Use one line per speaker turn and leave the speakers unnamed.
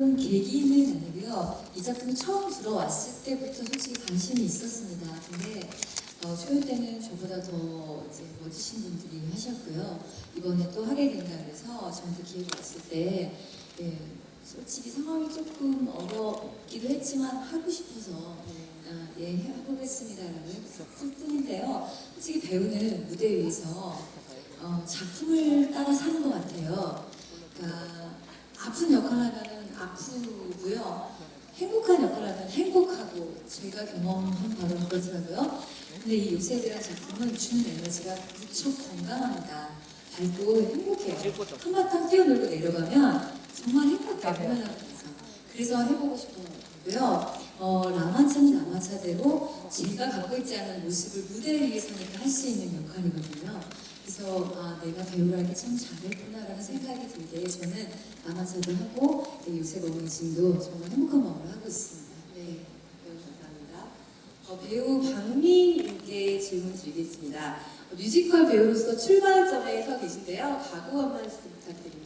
그런 계기는 아니고요. 이 작품 처음 들어왔을 때부터 솔직히 관심이 있었습니다. 근데 어, 초연 때는 저보다 더 이제 멋지신 분들이 하셨고요. 이번에 또 하게 된다 그래서 저한테 기회가 왔을 때 예, 솔직히 상황이 조금 어렵기도 했지만 하고 싶어서 아, 예 해보겠습니다라고 했을 뿐인데요. 솔직히 배우는 무대 위에서 어, 작품을 따라 사는 것 같아요. 그러니까 아픈 역할 하면 은 아프고요. 행복한 역할 하면 행복하고 저희가 경험한 바로 그렇더라고요. 근데 이 요새들의 작품은 주는 에너지가 무척 건강합니다. 밝고 행복해요. 한바탕 뛰어놀고 내려가면 정말 행복해요. 보면하면서. 그래서 해보고 싶었고요. 어, 라마차는 라마차대로 제가 갖고 있지 않은 모습을 무대 위에서니까 할수 있는 역할이거든요. 그래서 아, 내가 배우라기 참 잘했구나라는 생각이 들게 저는 라마차도 하고 네, 요새 먹은짐도 정말 행복한 마음으로 하고 있습니다.
네, 감사합니다. 어, 배우 박민님께 질문 드리겠습니다. 어, 뮤지컬 배우로서 출발점에 서 계신데요. 각오 한 말씀 부탁드립니다.